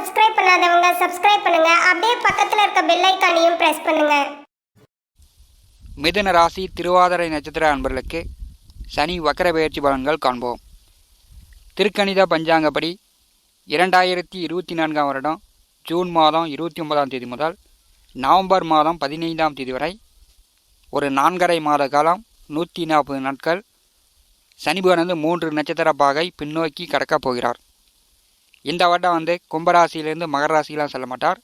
Subscribe பண்ணாதவங்க subscribe பண்ணுங்க. அப்படியே பக்கத்தில் இருக்க பெல் ஐக்கானையும் பிரஸ் பண்ணுங்க. மிதுன ராசி திருவாதிரை நட்சத்திர அன்பர்களுக்கு சனி வக்கர பயிற்சி பலன்கள் காண்போம். திருக்கணித பஞ்சாங்கப்படி இரண்டாயிரத்தி இருபத்தி நான்காம் வருடம் ஜூன் மாதம் இருபத்தி ஒன்பதாம் தேதி முதல் நவம்பர் மாதம் பதினைந்தாம் தேதி வரை ஒரு நான்கரை மாத காலம் நூற்றி நாற்பது நாட்கள் சனி வந்து மூன்று நட்சத்திர பாகை பின்னோக்கி கடக்கப் போகிறார். இந்த வருடம் வந்து கும்பராசியிலேருந்து மகர ராசிலாம் செல்ல மாட்டார்.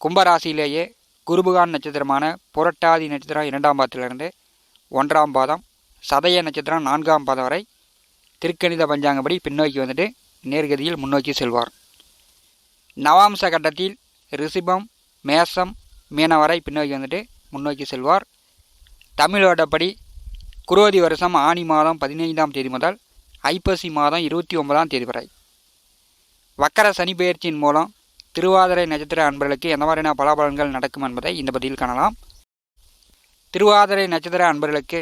கும்பராசியிலேயே குருபுகான் நட்சத்திரமான புரட்டாதி நட்சத்திரம் இரண்டாம் பாதத்திலிருந்து ஒன்றாம் பாதம் சதய நட்சத்திரம் நான்காம் பாதம் வரை திருக்கணித பஞ்சாங்கப்படி பின்னோக்கி வந்துட்டு நேர்கதியில் முன்னோக்கி செல்வார். நவாம்ச கட்டத்தில் ரிஷிபம் மேசம் மீனம் வரை பின்னோக்கி வந்துட்டு முன்னோக்கி செல்வார். தமிழ் வருடப்படி குரோதி வருஷம் ஆனி மாதம் பதினைந்தாம் தேதி முதல் ஐப்பசி மாதம் இருபத்தி ஒன்பதாம் தேதி வரை. வக்கர சனி பெயர்ச்சியின் மூலம் திருவாதிரை நட்சத்திர அன்பர்களுக்கு எந்த மாதிரியான பலாபலன்கள் நடக்கும் என்பதை இந்த பதிவில் காணலாம். திருவாதிரை நட்சத்திர அன்பர்களுக்கு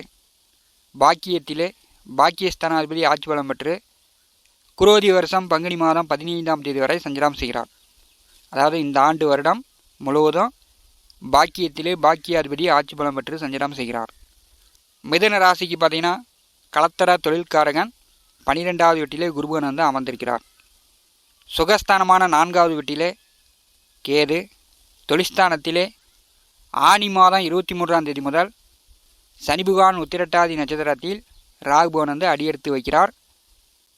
பாக்கியத்திலே பாக்கியஸ்தானாதிபதி ஆட்சி பலம் பெற்று குரோதி வருஷம் பங்குனி மாதம் பதினைந்தாம் தேதி வரை சஞ்சலம் செய்கிறார். அதாவது இந்த ஆண்டு வருடம் முழுவதும் பாக்கியத்திலே பாக்கியாதிபதி ஆட்சி பலம் பெற்று சஞ்சலம் செய்கிறார். மிதன ராசிக்கு பார்த்தீங்கன்னா கலத்தர தொழில்காரகன் பனிரெண்டாவது வீட்டிலே குருபகன் வந்து அமர்ந்திருக்கிறார். சுகஸ்தானமான நான்காவது வீட்டிலே கேது தொழிஸ்தானத்திலே ஆனி மாதம் இருபத்தி மூன்றாம் தேதி முதல் சனிபுகான் உத்திரட்டாதி நட்சத்திரத்தில் ராகுபவன் வந்து அடியெடுத்து வைக்கிறார்.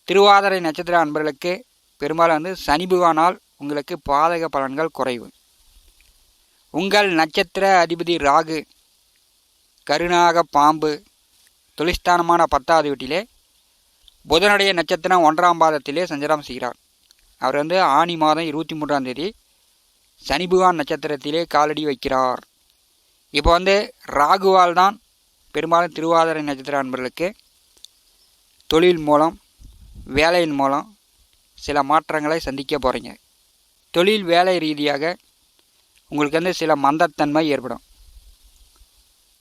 திருவாதிரை நட்சத்திர அன்பர்களுக்கு பெரும்பாலும் வந்து சனிபுகானால் உங்களுக்கு பாதக பலன்கள் குறைவு. உங்கள் நட்சத்திர அதிபதி ராகு கருணாக பாம்பு தொழிஸ்தானமான பத்தாவது வீட்டிலே புதனுடைய நட்சத்திரம் ஒன்றாம் பாதத்திலே சஞ்சாரம் செய்கிறார். அவர் வந்து ஆனி மாதம் இருபத்தி மூன்றாம் தேதி சனிபுகான் நட்சத்திரத்திலே காலடி வைக்கிறார். இப்போ வந்து ராகுவால் தான் பெரும்பாலும் திருவாதிரை நட்சத்திர அன்பர்களுக்கு தொழில் மூலம் வேலையின் மூலம் சில மாற்றங்களை சந்திக்க போகிறீங்க தொழில் வேலை ரீதியாக உங்களுக்கு வந்து சில மந்தத்தன்மை ஏற்படும்.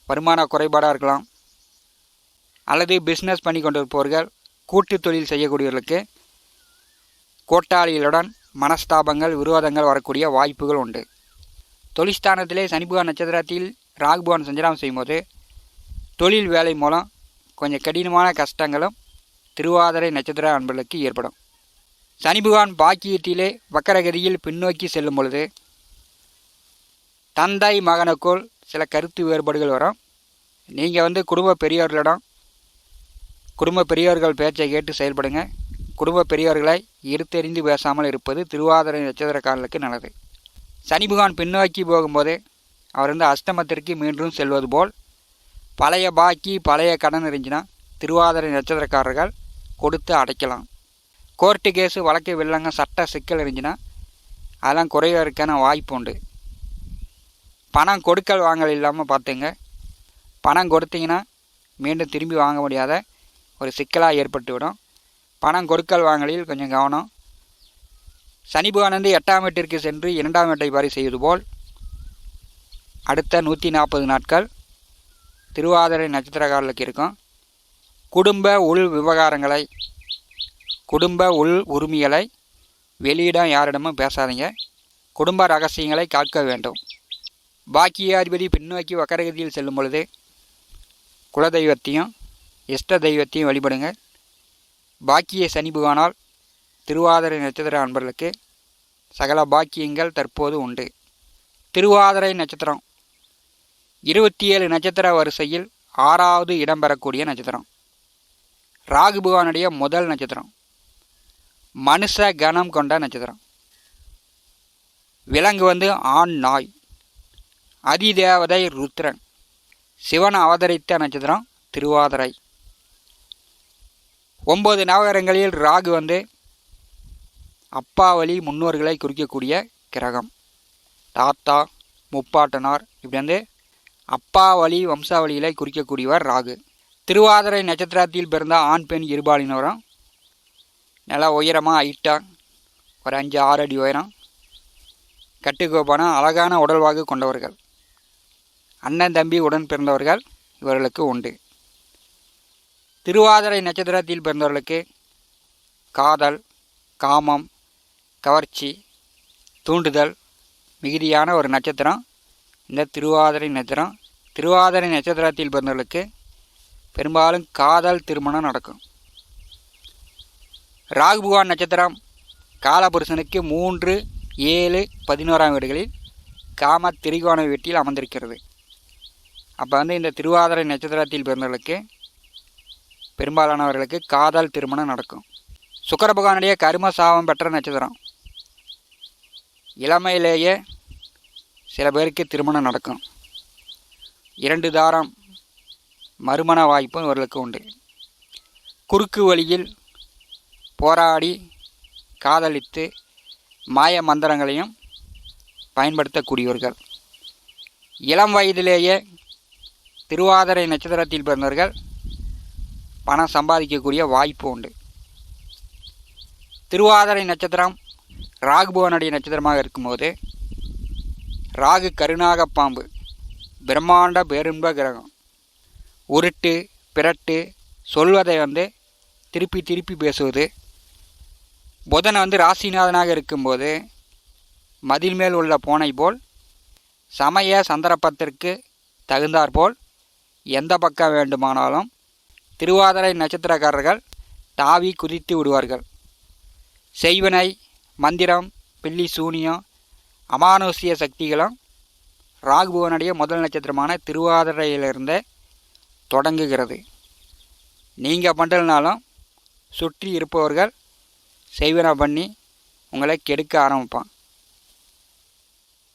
வருமான குறைபாடாக இருக்கலாம். அல்லது பிஸ்னஸ் பண்ணி கொண்டிருப்பவர்கள் கூட்டு தொழில் செய்யக்கூடியவர்களுக்கு கோட்டாளிகளுடன் மனஸ்தாபங்கள் விரோதங்கள் வரக்கூடிய வாய்ப்புகள் உண்டு. தொழிற்ஸ்தானத்திலே சனிபுகான் நட்சத்திரத்தில் ராகுபவன் சஞ்சலம் செய்யும்போது தொழில் வேலை மூலம் கொஞ்சம் கடினமான கஷ்டங்களும் திருவாதிரை நட்சத்திர அன்பர்களுக்கு ஏற்படும். சனிபுகான் பாக்கியத்திலே வக்கரகதியில் பின்னோக்கி செல்லும் பொழுது தந்தை மகனுக்குள் சில கருத்து வேறுபாடுகள் வரும். நீங்கள் வந்து குடும்ப பெரியோர்களிடம் குடும்ப பெரியோர்கள் பேச்சை கேட்டு செயல்படுங்க. குடும்ப பெரியவர்களை இருத்தெறிந்து பேசாமல் இருப்பது திருவாதிரை நட்சத்திரக்காரர்களுக்கு நல்லது. சனி புகான் பின்னோக்கி போகும்போது அவர் வந்து அஷ்டமத்திற்கு மீண்டும் செல்வது போல் பழைய பாக்கி பழைய கடன் இருந்துச்சுன்னா திருவாதிரை நட்சத்திரக்காரர்கள் கொடுத்து அடைக்கலாம். கோர்ட்டு கேஸு வழக்கு வெள்ளங்க சட்ட சிக்கல் இருந்துச்சுன்னா அதெல்லாம் குறைவதற்கான வாய்ப்பு உண்டு. பணம் கொடுக்கல் வாங்கல் இல்லாமல் பார்த்துங்க. பணம் கொடுத்தீங்கன்னா மீண்டும் திரும்பி வாங்க முடியாத ஒரு சிக்கலாக ஏற்பட்டுவிடும். பணம் கொடுக்கல் வாங்கலில் கொஞ்சம் கவனம். சனி எட்டாம் வீட்டிற்கு சென்று இரண்டாம் வீட்டை பாரி செய்வது போல். அடுத்த நூற்றி நாற்பது நாட்கள் திருவாதிரை நட்சத்திரக்காரர்களுக்கு இருக்கும். குடும்ப உள் விவகாரங்களை குடும்ப உள் உரிமைகளை வெளியிடம் யாரிடமும் பேசாதீங்க. குடும்ப ரகசியங்களை காக்க வேண்டும். பாக்கியாதிபதி பின்னோக்கி வக்கரகதியில் செல்லும் பொழுது குலதெய்வத்தையும் இஷ்ட தெய்வத்தையும் வழிபடுங்க. பாக்கிய சனி பகவானால் திருவாதிரை நட்சத்திர அன்பர்களுக்கு சகல பாக்கியங்கள் தற்போது உண்டு. திருவாதிரை நட்சத்திரம் இருபத்தி ஏழு நட்சத்திர வரிசையில் ஆறாவது இடம் பெறக்கூடிய நட்சத்திரம். ராகு பகவானுடைய முதல் நட்சத்திரம். மனுஷ கணம் கொண்ட நட்சத்திரம். விலங்கு வந்து ஆண் நாய். அதிதேவதை ருத்ரன். சிவன் அவதரித்த நட்சத்திரம் திருவாதிரை. ஒம்பது நவகரங்களில் ராகு வந்து அப்பா வழி முன்னோர்களை குறிக்கக்கூடிய கிரகம். தாத்தா முப்பாட்டனார் இப்படி வந்து அப்பா வழி வம்சாவளிகளை குறிக்கக்கூடியவர் ராகு. திருவாதிரை நட்சத்திரத்தில் பிறந்த ஆண் பெண் இருபாலினரும் நல்லா உயரமாக ஹைட்டாக ஒரு அஞ்சு ஆறு அடி உயரம். கட்டுக்கோப்பான அழகான உடல்வாகு கொண்டவர்கள். அண்ணன் தம்பி உடன் பிறந்தவர்கள் இவர்களுக்கு உண்டு. திருவாதிரை நட்சத்திரத்தில் பிறந்தவர்களுக்கு காதல் காமம் கவர்ச்சி தூண்டுதல் மிகுதியான ஒரு நட்சத்திரம். இந்த திருவாதிரை நட்சத்திரம் திருவாதிரை நட்சத்திரத்தில் பிறந்தவர்களுக்கு பெரும்பாலும் காதல் திருமணம் நடக்கும். ராகுபகவான் நட்சத்திரம் காலபுருஷனுக்கு மூன்று ஏழு பதினோராம் வீடுகளில் காம திரிகோண வீட்டில் அமர்ந்திருக்கிறது. அப்போ வந்து இந்த திருவாதிரை நட்சத்திரத்தில் பிறந்தவர்களுக்கு பெரும்பாலானவர்களுக்கு காதல் திருமணம் நடக்கும். சுக்கர பகவானுடைய கரும சாபம் பெற்ற நட்சத்திரம். இளமையிலேயே சில பேருக்கு திருமணம் நடக்கும். இரண்டு தாரம் மறுமண வாய்ப்பும் இவர்களுக்கு உண்டு. குறுக்கு வழியில் போராடி காதலித்து மாய மந்திரங்களையும் பயன்படுத்தக்கூடியவர்கள். இளம் வயதிலேயே திருவாதிரை நட்சத்திரத்தில் பிறந்தவர்கள் பணம் சம்பாதிக்கக்கூடிய வாய்ப்பு உண்டு. திருவாதிரை நட்சத்திரம் ராகுபவனுடைய நட்சத்திரமாக இருக்கும்போது ராகு கருணாக பாம்பு பிரம்மாண்ட பேரும்ப கிரகம். உருட்டு பிறட்டு சொல்வதை வந்து திருப்பி திருப்பி பேசுவது. புதன் வந்து ராசிநாதனாக இருக்கும்போது மதில் மேல் உள்ள பூனை போல் சமய சந்தர்ப்பத்திற்கு தகுந்தாற்போல் எந்த பக்கம் வேண்டுமானாலும் திருவாதிரை நட்சத்திரக்காரர்கள் தாவி குதித்து விடுவார்கள். செய்வனை மந்திரம் பில்லி சூனியம் அமானுஷ்ய சக்திகளும் ராகுபவனுடைய முதல் நட்சத்திரமான திருவாதிரையிலிருந்து தொடங்குகிறது. நீங்கள் பண்ணலனாலும் சுற்றி இருப்பவர்கள் செய்வனை பண்ணி உங்களை கெடுக்க ஆரம்பிப்பான்.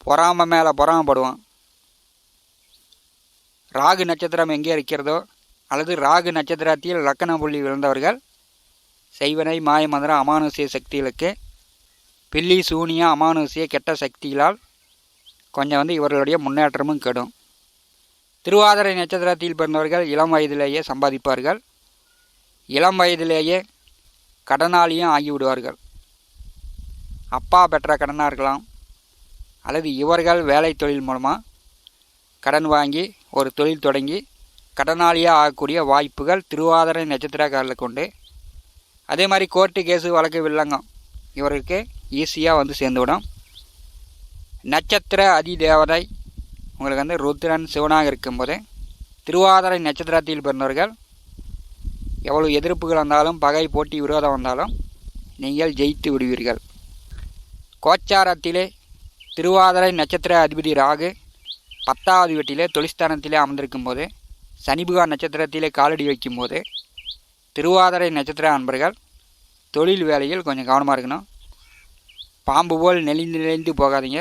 பொறாமை மேலே பொறாமப்படுவான். ராகு நட்சத்திரம் எங்கே இருக்கிறதோ அல்லது ராகு நட்சத்திரத்தில் லக்கண புள்ளி விழுந்தவர்கள் செய்வனை மாயமந்திரம் அமானுஷ்ய சக்திகளுக்கு பில்லி சூனியா அமானுஷ்ய கெட்ட சக்திகளால் கொஞ்சம் வந்து இவர்களுடைய முன்னேற்றமும் கெடும். திருவாதிரை நட்சத்திரத்தில் பிறந்தவர்கள் இளம் வயதிலேயே சம்பாதிப்பார்கள். இளம் வயதிலேயே கடனாளியும் ஆகிவிடுவார்கள். அப்பா பெற்ற கடனாக இருக்கலாம் அல்லது இவர்கள் வேலை தொழில் மூலமாக கடன் வாங்கி ஒரு தொழில் தொடங்கி கடனாளியாக ஆகக்கூடிய வாய்ப்புகள் திருவாதிரை நட்சத்திரக்காரர்களுக்கு உண்டு. அதே மாதிரி கோர்ட்டு கேஸு வழக்கு வில்லங்கம் இவருக்கு ஈஸியாக வந்து சேர்ந்துவிடும். நட்சத்திர அதிதேவதை உங்களுக்கு வந்து ருத்ரன் சிவனாக இருக்கும்போது திருவாதிரை நட்சத்திரத்தில் பிறந்தவர்கள் எவ்வளோ எதிர்ப்புகள் வந்தாலும் பகை போட்டி விரோதம் வந்தாலும் நீங்கள் ஜெயித்து விடுவீர்கள். கோச்சாரத்திலே திருவாதிரை நட்சத்திர அதிபதி ராகு பத்தாவது வீட்டிலே தொழிற்ஸ்தானத்திலே அமர்ந்திருக்கும் போது சனிபுகா நட்சத்திரத்திலே காலடி வைக்கும்போது திருவாதிரை நட்சத்திர அன்பர்கள் தொழில் வேலையில் கொஞ்சம் கவனமாக இருக்கணும். பாம்பு போல் நெளிந்து நெளிந்து போகாதீங்க.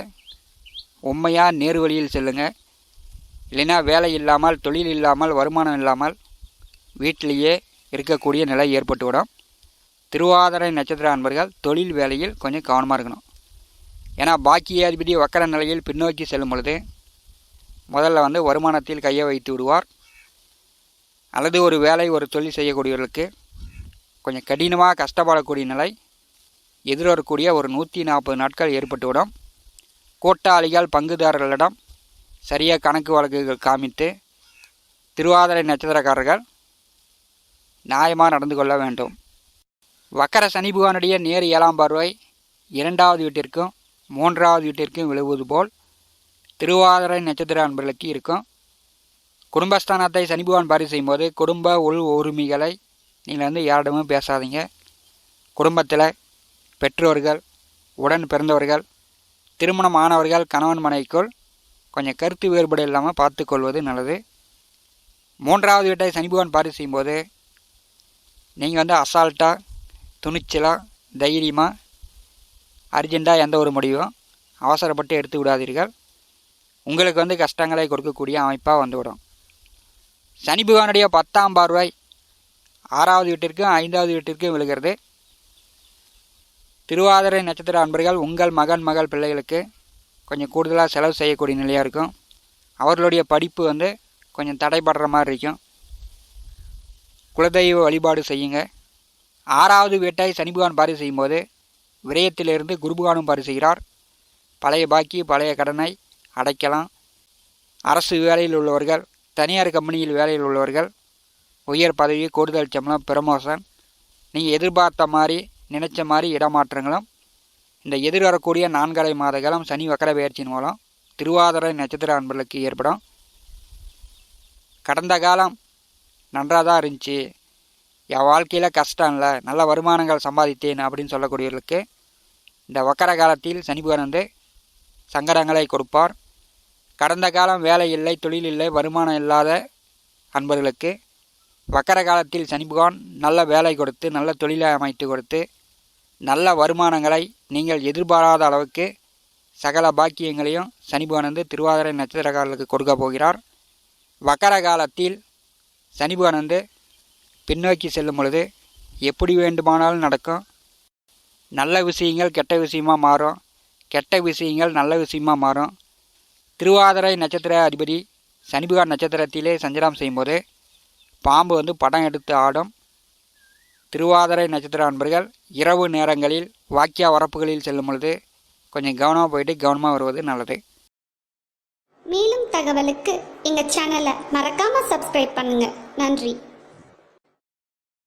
உண்மையாக நேர் வழியில் செல்லுங்க. இல்லைன்னா வேலை இல்லாமல் தொழில் இல்லாமல் வருமானம் இல்லாமல் வீட்டிலேயே இருக்கக்கூடிய நிலை ஏற்பட்டுவிடும். திருவாதிரை நட்சத்திர அன்பர்கள் தொழில் வேலையில் கொஞ்சம் கவனமாக இருக்கணும். ஏன்னா பாக்கியாதிபதி வக்கர நிலையில் பின்னோக்கி செல்லும் பொழுது முதல்ல வந்து வருமானத்தில் கையை வைத்து விடுவார். அல்லது ஒரு வேலை ஒரு தொழில் செய்யக்கூடியவர்களுக்கு கொஞ்சம் கடினமாக கஷ்டப்படக்கூடிய நிலை எதிர்வரக்கூடிய ஒரு நூற்றி நாற்பது நாட்கள் ஏற்பட்டுவிடும் கூட்டாளிகள் பங்குதாரர்களிடம் சரியாக கணக்கு வழக்குகள் காமித்து திருவாதிரை நட்சத்திரக்காரர்கள் நியாயமாக நடந்து கொள்ள வேண்டும். வக்கர சனி புகானுடைய நேர் ஏழாம் பார்வை இரண்டாவது வீட்டிற்கும் மூன்றாவது வீட்டிற்கும் விழுவது போல் திருவாதிரை நட்சத்திர அன்பர்களுக்கு இருக்கும். குடும்பஸ்தானத்தை சனி பகவான் பாரி செய்யும்போது குடும்ப உள் உரிமைகளை நீங்கள் வந்து யாரிடமும் பேசாதீங்க. குடும்பத்தில் பெற்றோர்கள் உடன் பிறந்தவர்கள் திருமணம் ஆனவர்கள் கணவன் மனைவிக்குள் கொஞ்சம் கருத்து வேறுபாடு இல்லாமல் பார்த்துக்கொள்வது நல்லது. மூன்றாவது வீட்டை சனி பகவான் பாரி செய்யும்போது நீங்கள் வந்து அசால்ட்டாக துணிச்சலாக தைரியமாக அர்ஜெண்ட்டாக எந்த ஒரு முடிவும் அவசரப்பட்டு எடுத்து விடாதீர்கள். உங்களுக்கு வந்து கஷ்டங்களை கொடுக்கக்கூடிய அமைப்பாக வந்துவிடும். சனி பகவானுடைய பத்தாம் பார்வை ஆறாவது வீட்டிற்கும் ஐந்தாவது வீட்டிற்கும் விழுகிறது. திருவாதிரை நட்சத்திர அன்பர்கள் உங்கள் மகன் மகள் பிள்ளைகளுக்கு கொஞ்சம் கூடுதலாக செலவு செய்யக்கூடிய நிலையாக இருக்கும். அவர்களுடைய படிப்பு வந்து கொஞ்சம் தடைபடுற மாதிரி இருக்கும். குலதெய்வ வழிபாடு செய்யுங்க. ஆறாவது வீட்டை சனி பகவான் பாரி செய்யும்போது விரயத்திலிருந்து குருபகானும் பாரி செய்கிறார். பழைய பாக்கி பழைய கடனை அடைக்கலாம். அரசு வேலையில் உள்ளவர்கள் தனியார் கம்பெனியில் வேலையில் உள்ளவர்கள் உயர் பதவி கூடுதல் சம்பளம் பிரமோஷன் நீங்கள் எதிர்பார்த்த மாதிரி நினச்ச மாதிரி இடமாற்றங்களும் இந்த எதிர்வரக்கூடிய நான்கரை மாத காலம் சனி வக்கர பயிற்சியின் மூலம் திருவாதிரை நட்சத்திர அன்பர்களுக்கு ஏற்படும். கடந்த காலம் நன்றாக தான் இருந்துச்சு. என் வாழ்க்கையில் கஷ்டம் இல்லை நல்ல வருமானங்கள் சம்பாதித்தேன் அப்படின்னு சொல்லக்கூடியவர்களுக்கு இந்த வக்கர காலத்தில் சனி பகவான் வந்து சங்கடங்களை கொடுப்பார். கடந்த காலம் வேலை இல்லை தொழில் இல்லை வருமானம் இல்லாத அன்பர்களுக்கு வக்கர காலத்தில் சனிபகவான் நல்ல வேலை கொடுத்து நல்ல தொழிலை அமைத்து கொடுத்து நல்ல வருமானங்களை நீங்கள் எதிர்பாராத அளவுக்கு சகல பாக்கியங்களையும் சனிபகவான் வந்து திருவாதிரை நட்சத்திரக்காரர்களுக்கு கொடுக்க போகிறார். வக்கர காலத்தில் சனிபகவான் வந்து பின்னோக்கி செல்லும் பொழுது எப்படி வேண்டுமானாலும் நடக்கும். நல்ல விஷயங்கள் கெட்ட விஷயமா மாறும். கெட்ட விஷயங்கள் நல்ல விஷயமாக மாறும். திருவாதிரை நட்சத்திர அதிபதி சனிபிகார் நட்சத்திரத்திலே சஞ்சலம் செய்யும்போது பாம்பு வந்து படம் எடுத்து ஆடும். திருவாதிரை நட்சத்திர அன்பர்கள் இரவு நேரங்களில் வாக்கிய வரப்புகளில் செல்லும் பொழுது கொஞ்சம் கவனமாக போயிட்டு கவனமாக வருவது நல்லது. மேலும் தகவலுக்கு எங்கள் சேனலை மறக்காமல் சப்ஸ்கிரைப் பண்ணுங்கள் நன்றி.